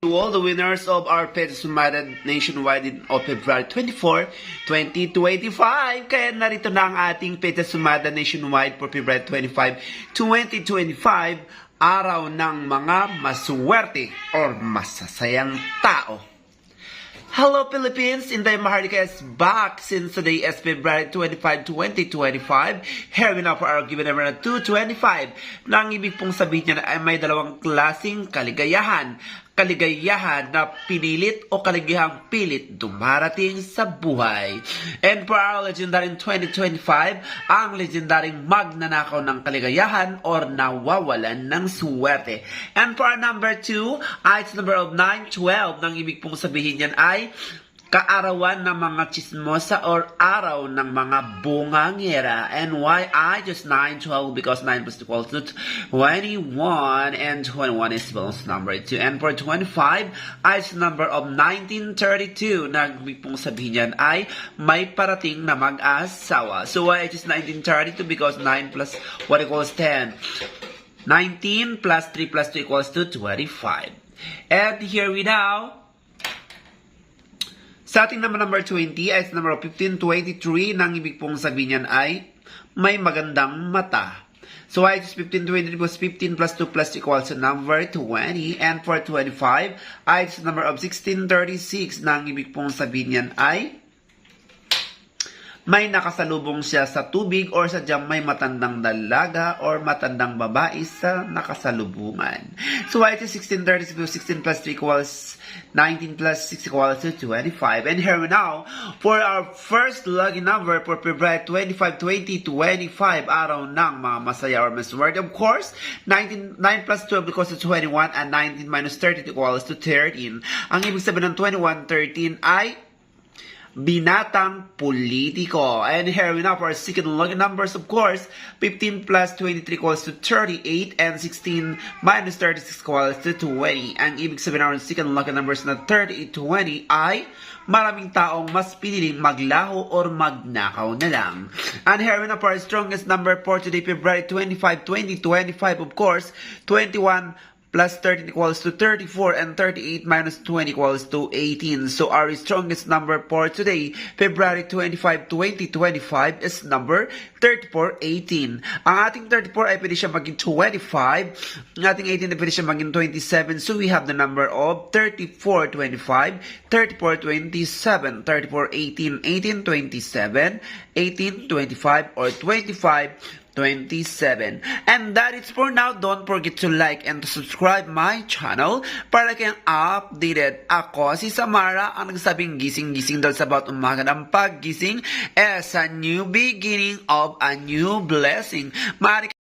To all the winners of our Pet Sumada nationwide in of February 24, 2025. Kaya narito na ang ating Pet Sumada nationwide for February 25, 2025. Araw ng mga maswerte or masasayang tao. Hello Philippines! Inday Maharlika is back since today is February 25, 2025. Here we now for our given number na 225 na ang ibig pong sabihin niya na ay may dalawang klasing kaligayahan. Kaligayahan na pinilit o kaligayahang pilit dumarating sa buhay. And for our legendary 2025, ang legendaring magnanakaw ng kaligayahan or nawawalan ng swerte. And for our number 2, ay number of 912 nang ibig pong sabihin yan ay kaarawan ng mga chismosa or araw ng mga bungangera. And why I just 912? Because 9 plus 2 equals to 21 and 21 is bonus number 2. And for 25, ay number of 1932 na pong sabihin yan ay may parating na mag-asawa. So why I just 1932? Because 9 plus what equals 10. 19 plus 3 plus 2 equals to 25. And here we now sa ating naman number 20 ay sa number 1523 nang ibig pong sabihin niyan ay may magandang mata. So I just 1523 was 15 plus 2 plus equals to number 20. And for 25, ay sa number of 1636 nang ibig pong sabihin niyan ay may nakasalubong siya sa tubig or sadyang may matandang dalaga or matandang babae sa nakasalubungan. So why is 1636 16 plus 3 equals 19 plus 6 equals to 25. And here we now for our first lucky number for February 25, 2025 araw ng mga masaya or Word. Of course, 19, 9 plus 12 equals to 21 and 19 minus 30 equals to 13. Ang ibig sabihin ng 21, 13 ay binatang politiko. And here we now for our second lucky numbers, of course, 15 plus 23 equals to 38 and 16 minus 36 equals to 20. Ang ibig sabihin ng second lucky numbers na 38, 20 ay maraming taong mas piniling maglaho or magnakaw na lang. And here we now for our strongest number for today, February 25, 2025, of course, 21 plus 13 equals to 34 and 38 minus 20 equals to 18. So our strongest number for today, February 25, 2025 is number 3418. Ang ating 34 ay pwede siya maging 25. Ang ating 18 ay pwede siya maging 27. So we have the number of 3425, 3427, 3418, 1827, 1825, or 25 27. And that is for now. Don't forget to like and to subscribe my channel para kayong updated. Ako, si Samara, ang nagsabing gising-gising dahil sa about umaga ng paggising is a new beginning of a new blessing. Maaari